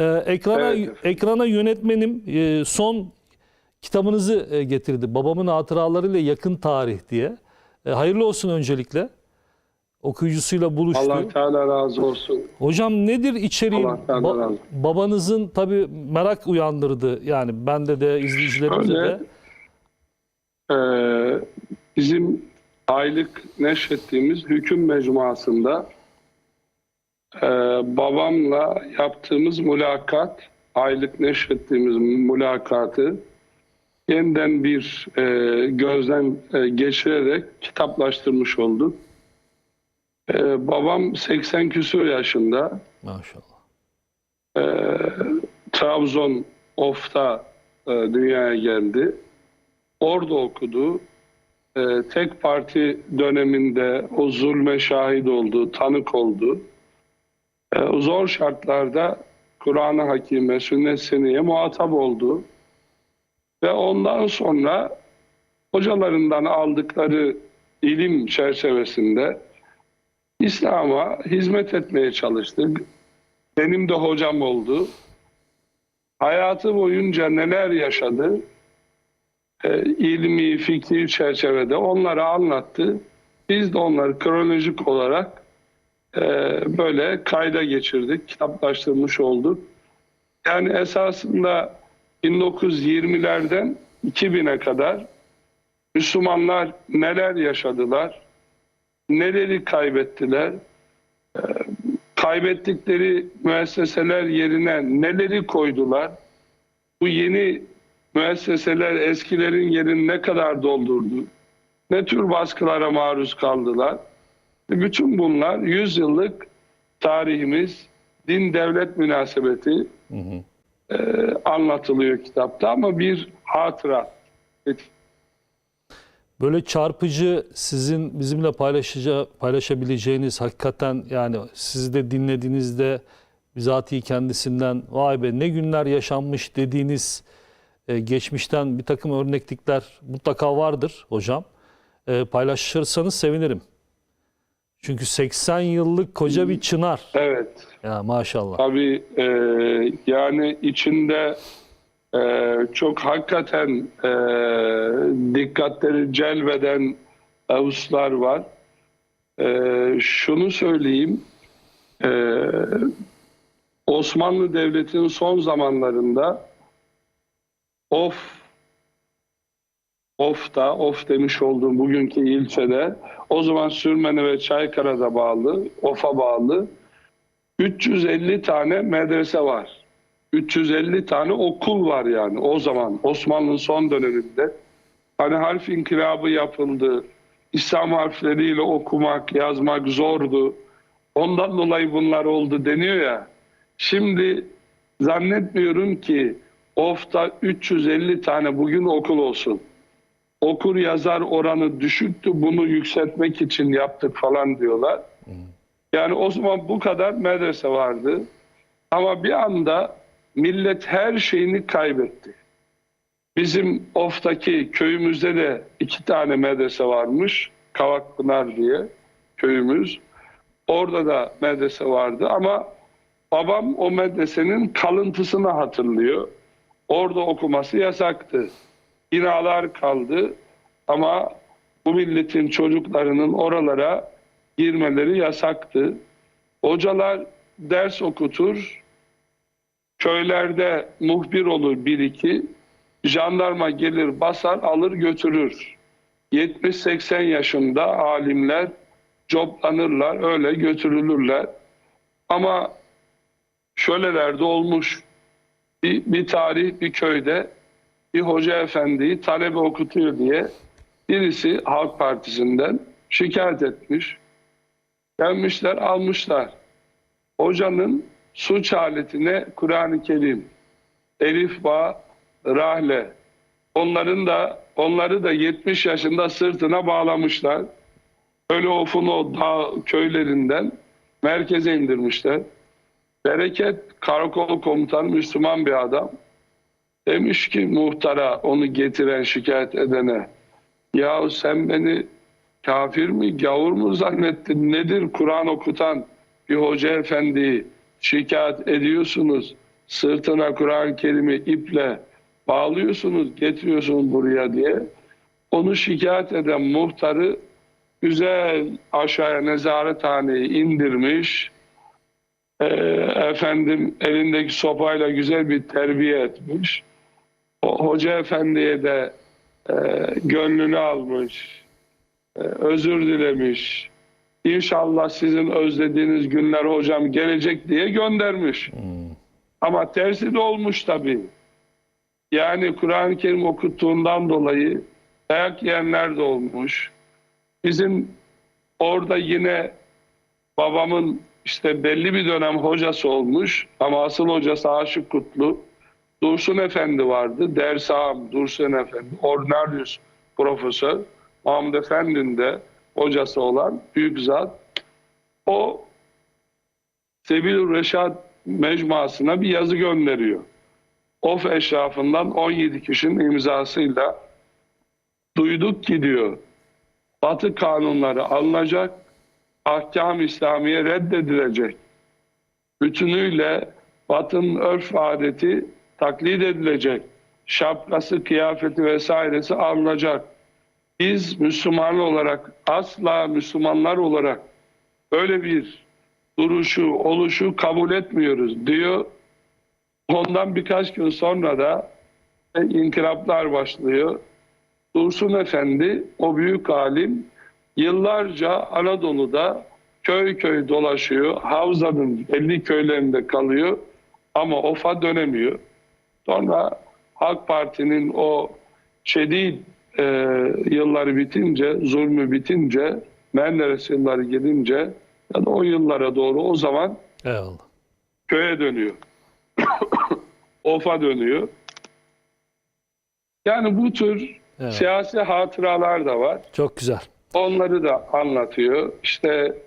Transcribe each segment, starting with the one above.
Ee, ekrana Evet ekrana yönetmenim e, son kitabınızı e, getirdi. Babamın hatıralarıyla yakın tarih diye. E, hayırlı olsun öncelikle. Okuyucusuyla buluştu. Allah Teala razı olsun. Hocam nedir içeriği? Ba- babanızın tabii merak uyandırdı. Yani bende de izleyicilerimize Öyle. de. Ee, bizim aylık neşrettiğimiz hüküm mecmuasında e, babamla yaptığımız mülakat, aylık neşrettiğimiz mülakatı yeniden bir e, gözden e, geçirerek kitaplaştırmış olduk. E, babam 80 küsur yaşında. Maşallah. e, Trabzon Of'ta e, dünyaya geldi. Orada okudu. E, tek parti döneminde o zulme şahit oldu, tanık oldu. E, zor şartlarda Kur'an-ı Hakime, Sünnet Seniye muhatap oldu. Ve ondan sonra hocalarından aldıkları ilim çerçevesinde İslam'a hizmet etmeye çalıştık. Benim de hocam oldu. Hayatı boyunca neler yaşadı, e, ilmi, fikri çerçevede onları anlattı. Biz de onları kronolojik olarak e, böyle kayda geçirdik, kitaplaştırmış olduk. Yani esasında 1920'lerden 2000'e kadar Müslümanlar neler yaşadılar, neleri kaybettiler, kaybettikleri müesseseler yerine neleri koydular? Bu yeni müesseseler eskilerin yerini ne kadar doldurdu? Ne tür baskılara maruz kaldılar? Bütün bunlar 100 yıllık tarihimiz, din devlet münasebeti e, anlatılıyor kitapta ama bir hatıra. Böyle çarpıcı sizin bizimle paylaşacağı, paylaşabileceğiniz hakikaten yani sizi de dinlediğinizde bizatihi kendisinden vay be ne günler yaşanmış dediğiniz e, geçmişten bir takım örneklikler mutlaka vardır hocam. E, paylaşırsanız sevinirim. Çünkü 80 yıllık koca bir çınar. Evet. Ya maşallah. Tabii e, yani içinde e, çok hakikaten e, dikkatleri celbeden hususlar var. E, şunu söyleyeyim, e, Osmanlı Devleti'nin son zamanlarında Of Of'ta, Of demiş olduğum bugünkü ilçede, o zaman Sürmeni ve Çaykara'da bağlı, Of'a bağlı 350 tane medrese var. 350 tane okul var yani o zaman Osmanlı'nın son döneminde. Hani harf inkılabı yapıldı. İslam harfleriyle okumak, yazmak zordu. Ondan dolayı bunlar oldu deniyor ya. Şimdi zannetmiyorum ki Of'ta 350 tane bugün okul olsun. Okur yazar oranı düşüktü bunu yükseltmek için yaptık falan diyorlar. Yani o zaman bu kadar medrese vardı. Ama bir anda millet her şeyini kaybetti. Bizim Of'taki köyümüzde de iki tane medrese varmış. Kavakpınar diye köyümüz. Orada da medrese vardı ama babam o medresenin kalıntısını hatırlıyor. Orada okuması yasaktı. Binalar kaldı ama bu milletin çocuklarının oralara girmeleri yasaktı. Hocalar ders okutur, köylerde muhbir olur bir iki, jandarma gelir basar alır götürür. 70-80 yaşında alimler coplanırlar, öyle götürülürler. Ama şöylelerde olmuş. Bir, bir tarih bir köyde bir hoca efendiyi talebe okutuyor diye birisi Halk Partisi'nden şikayet etmiş. Gelmişler almışlar. Hocanın suç aletine Kur'an-ı Kerim, Elif, Ba, Rahle. Onların da onları da 70 yaşında sırtına bağlamışlar. Öyle ofun o dağ köylerinden merkeze indirmişler. Bereket karakol komutanı Müslüman bir adam. Demiş ki muhtara onu getiren şikayet edene ya sen beni kafir mi gavur mu zannettin nedir Kur'an okutan bir hoca efendiyi şikayet ediyorsunuz sırtına Kur'an-ı Kerim'i iple bağlıyorsunuz, getiriyorsunuz buraya diye. Onu şikayet eden muhtarı güzel aşağıya nezarethaneye indirmiş. Ee, efendim elindeki sopayla güzel bir terbiye etmiş. O hoca efendiye de e, gönlünü almış. e, özür dilemiş. İnşallah sizin özlediğiniz günler hocam gelecek diye göndermiş. Ama tersi de olmuş tabii. Yani Kur'an-ı Kerim okuttuğundan dolayı dayak yiyenler de olmuş. Bizim orada yine babamın işte belli bir dönem hocası olmuş ama asıl hocası Aşık Kutlu. Dursun Efendi vardı. Ders ağam Dursun Efendi. Ordinarius profesör. Mahmud Efendi'nin de hocası olan büyük zat. O Sebil Reşat mecmuasına bir yazı gönderiyor. Of eşrafından 17 kişinin imzasıyla duyduk ki diyor Batı kanunları alınacak, ahkam İslamiye reddedilecek. Bütünüyle Batı'nın örf adeti taklit edilecek. Şapkası, kıyafeti vesairesi alınacak. Biz Müslüman olarak asla Müslümanlar olarak böyle bir duruşu, oluşu kabul etmiyoruz diyor. Ondan birkaç gün sonra da inkılaplar başlıyor. Dursun Efendi, o büyük alim yıllarca Anadolu'da köy köy dolaşıyor. Havza'nın 50 köylerinde kalıyor ama OF'a dönemiyor. Sonra Halk Parti'nin o şedid e, yılları bitince, zulmü bitince, Menderes yılları gidince ya da o yıllara doğru o zaman Eyvallah. köye dönüyor. OF'a dönüyor. Yani bu tür Evet. siyasi hatıralar da var. Çok güzel. Onları da anlatıyor. İşte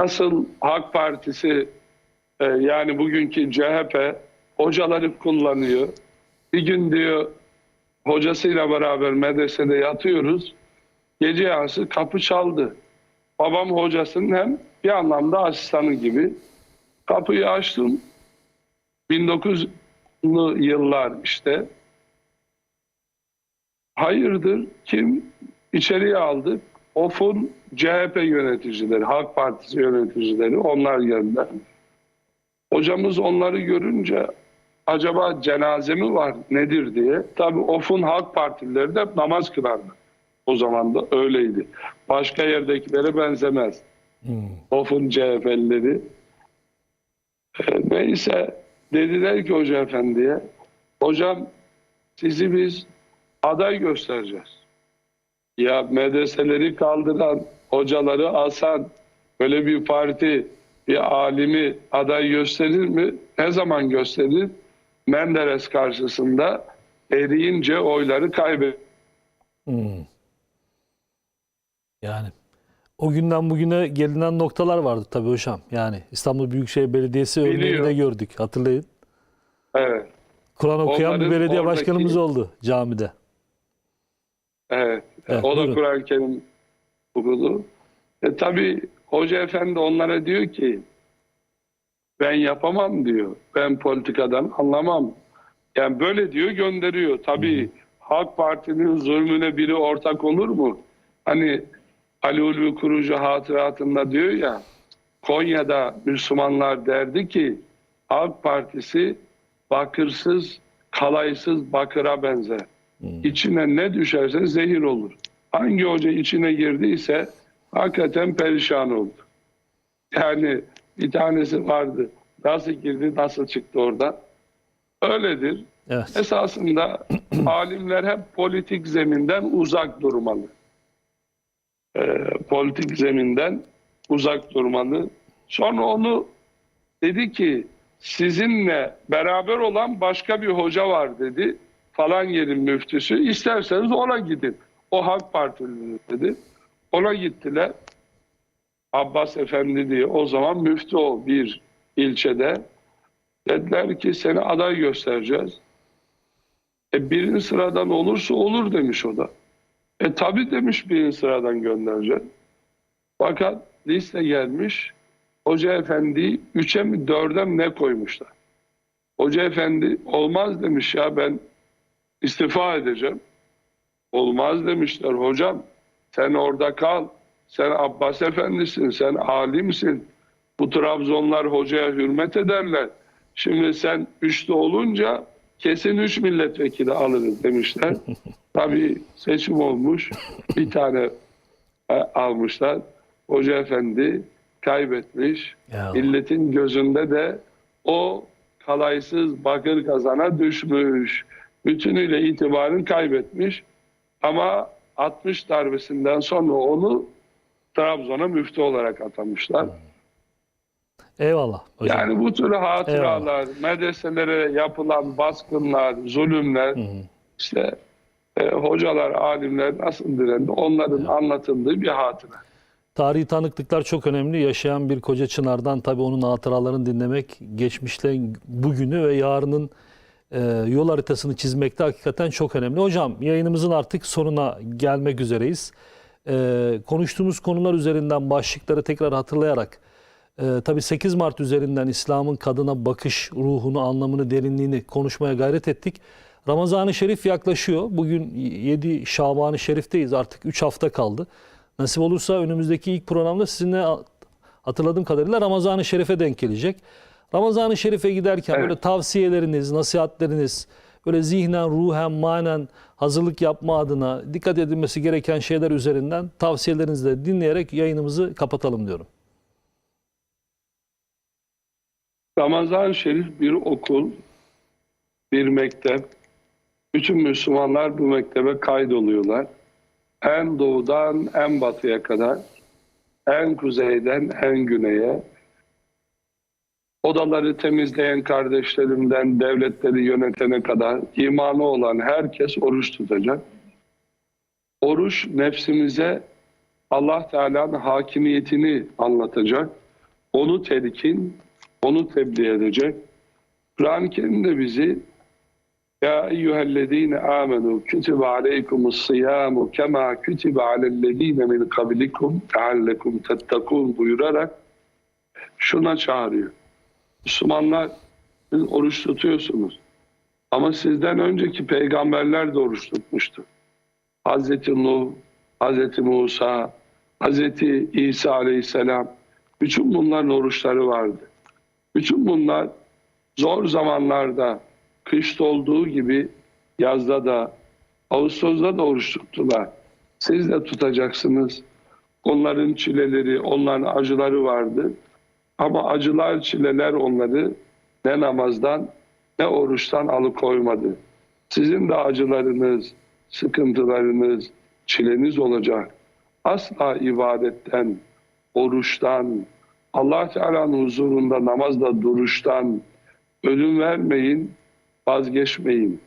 nasıl Halk Partisi e, yani bugünkü CHP hocaları kullanıyor. Bir gün diyor hocasıyla beraber medresede yatıyoruz. Gece yarısı kapı çaldı. Babam hocasının hem bir anlamda asistanı gibi. Kapıyı açtım. 1900'lü yıllar işte. Hayırdır? Kim? İçeriye aldık. OF'un CHP yöneticileri, Halk Partisi yöneticileri onlar geldiler. Hocamız onları görünce acaba cenaze mi var nedir diye. Tabii OF'un Halk Partilileri de namaz kılardı. O zaman da öyleydi. Başka yerdekilere benzemez. OF'un CHP'lileri. E, neyse dediler ki hoca efendiye hocam sizi biz aday göstereceğiz. Ya medreseleri kaldıran, hocaları asan böyle bir parti bir alimi aday gösterir mi? Ne zaman gösterir? Menderes karşısında eriyince oyları kaybeder. Hmm. Yani o günden bugüne gelinen noktalar vardı tabii hocam. Yani İstanbul Büyükşehir Belediyesi örneğini de gördük. Hatırlayın. Evet, Kur'an okuyan bir Onların belediye oradaki- başkanımız oldu camide. evet. Evet, o da. Kur'an-ı Kerim okudu. E, tabii Hoca Efendi onlara diyor ki ben yapamam diyor. Ben politikadan anlamam. Yani böyle diyor gönderiyor. Tabii Halk Parti'nin zulmüne biri ortak olur mu? Hani Ali Ulvi Kurucu hatıratında diyor ya Konya'da Müslümanlar derdi ki Halk Partisi bakırsız, kalaysız bakıra benzer. İçine ne düşerse zehir olur. Hangi hoca içine girdiyse hakikaten perişan oldu. Yani bir tanesi vardı. Nasıl girdi, nasıl çıktı oradan? Öyledir. Evet. Esasında alimler hep politik zeminden uzak durmalı. Ee, politik zeminden uzak durmalı. Sonra onu dedi ki sizinle beraber olan başka bir hoca var dedi. Falan yerin müftüsü. İsterseniz ona gidin. O Halk Partili dedi. Ona gittiler. Abbas Efendi diye o zaman müftü o bir ilçede. Dediler ki seni aday göstereceğiz. E birinci sıradan olursa olur demiş o da. E tabi demiş birinci sıradan göndereceğiz. Fakat liste gelmiş. Hoca efendi üçe mi dörde mi ne koymuşlar. Hoca efendi olmaz demiş ya ben istifa edeceğim. Olmaz demişler hocam. Sen orada kal. Sen Abbas efendisin. Sen alimsin. Bu Trabzonlar hocaya hürmet ederler. Şimdi sen üçlü olunca kesin üç milletvekili alırız demişler. Tabii seçim olmuş. Bir tane e, almışlar. Hoca efendi kaybetmiş. Ya. Milletin gözünde de o kalaysız bakır kazana düşmüş. Bütünüyle itibarını kaybetmiş. Ama 60 darbesinden sonra onu Trabzon'a müftü olarak atamışlar. Eyvallah hocam. Yani bu tür hatıralar, medreselere yapılan baskınlar, zulümler, işte e, hocalar, alimler nasıl direndi onların anlatıldığı bir hatıra. Tarihi tanıklıklar çok önemli. Yaşayan bir koca Çınar'dan tabii onun hatıralarını dinlemek, geçmişle bugünü ve yarının e, yol haritasını çizmekte hakikaten çok önemli. Hocam yayınımızın artık sonuna gelmek üzereyiz. E, konuştuğumuz konular üzerinden başlıkları tekrar hatırlayarak e, tabii 8 Mart üzerinden İslam'ın kadına bakış ruhunu, anlamını, derinliğini konuşmaya gayret ettik. Ramazan-ı Şerif yaklaşıyor. Bugün 7 Şaban-ı Şerif'teyiz. Artık 3 hafta kaldı. Nasip olursa önümüzdeki ilk programda sizinle hatırladığım kadarıyla Ramazan-ı Şerif'e denk gelecek. Ramazan-ı Şerif'e giderken Evet. böyle tavsiyeleriniz, nasihatleriniz, böyle zihnen, ruhen, manen hazırlık yapma adına dikkat edilmesi gereken şeyler üzerinden tavsiyelerinizi de dinleyerek yayınımızı kapatalım diyorum. Ramazan-ı Şerif bir okul, bir mektep. Bütün Müslümanlar bu mektebe kaydoluyorlar. En doğudan en batıya kadar, en kuzeyden en güneye. Odaları temizleyen kardeşlerimden devletleri yönetene kadar imanı olan herkes oruç tutacak. Oruç nefsimize Allah Teala'nın hakimiyetini anlatacak. Onu telkin, onu tebliğ edecek. Kur'an-ı Kerim de bizi Ya eyyühellezine amenu kütübe aleykumus siyamu kema kütübe alellezine min kablikum teallekum tettekun buyurarak şuna çağırıyor. Müslümanlar siz oruç tutuyorsunuz. Ama sizden önceki peygamberler de oruç tutmuştu. Hazreti Nuh, Hazreti Musa, Hazreti İsa aleyhisselam bütün bunların oruçları vardı. Bütün bunlar zor zamanlarda kışta olduğu gibi yazda da Ağustos'ta da oruç tuttular. Siz de tutacaksınız. Onların çileleri, onların acıları vardı. Ama acılar, çileler onları ne namazdan ne oruçtan alıkoymadı. Sizin de acılarınız, sıkıntılarınız, çileniz olacak. Asla ibadetten, oruçtan, Allah Teala'nın huzurunda namazda duruştan ölüm vermeyin, vazgeçmeyin.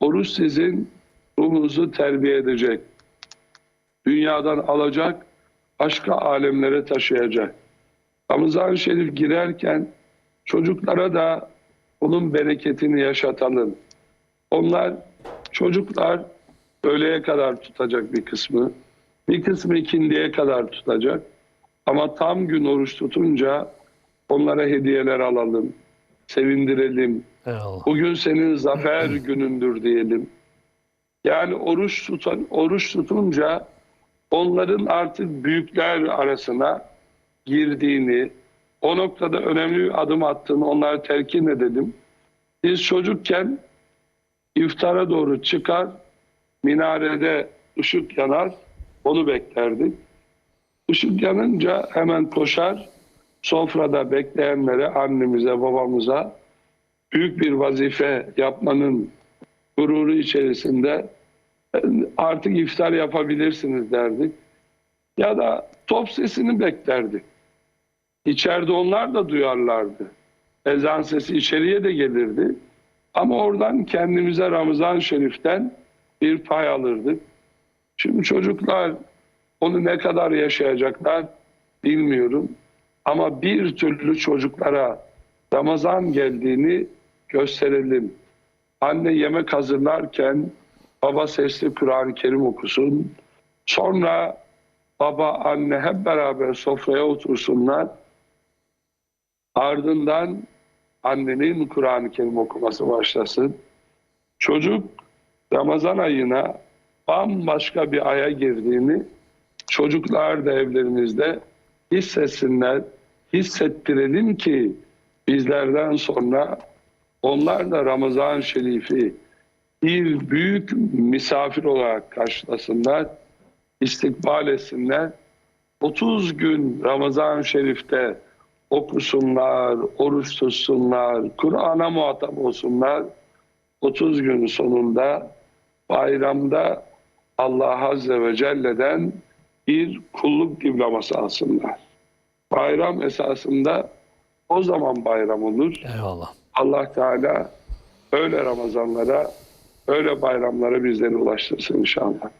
Oruç sizin ruhunuzu terbiye edecek. Dünyadan alacak, başka alemlere taşıyacak. Ramazan-ı Şerif girerken çocuklara da onun bereketini yaşatalım. Onlar çocuklar öğleye kadar tutacak bir kısmı, bir kısmı ikindiye kadar tutacak. Ama tam gün oruç tutunca onlara hediyeler alalım, sevindirelim. Eyvallah. Bugün senin zafer günündür diyelim. Yani oruç tutan oruç tutunca onların artık büyükler arasına girdiğini, o noktada önemli bir adım attığını onlara telkin edelim. Biz çocukken iftara doğru çıkar, minarede ışık yanar, onu beklerdik. Işık yanınca hemen koşar, sofrada bekleyenlere, annemize, babamıza büyük bir vazife yapmanın gururu içerisinde "E, artık iftar yapabilirsiniz derdik. Ya da top sesini beklerdik. İçeride onlar da duyarlardı. Ezan sesi içeriye de gelirdi. Ama oradan kendimize Ramazan Şerif'ten bir pay alırdık. Şimdi çocuklar onu ne kadar yaşayacaklar bilmiyorum. Ama bir türlü çocuklara Ramazan geldiğini gösterelim. Anne yemek hazırlarken baba sesli Kur'an-ı Kerim okusun. Sonra baba anne hep beraber sofraya otursunlar. Ardından annenin Kur'an-ı Kerim okuması başlasın. Çocuk Ramazan ayına bambaşka bir aya girdiğini çocuklar da evlerimizde hissetsinler, hissettirelim ki bizlerden sonra onlar da Ramazan Şerif'i bir büyük misafir olarak karşılasınlar, istikbal etsinler. 30 gün Ramazan Şerif'te okusunlar, oruç tutsunlar, Kur'an'a muhatap olsunlar. 30 gün sonunda bayramda Allah Azze ve Celle'den bir kulluk diploması alsınlar. Bayram esasında o zaman bayram olur. Eyvallah. Allah Teala öyle Ramazanlara, öyle bayramlara bizleri ulaştırsın inşallah.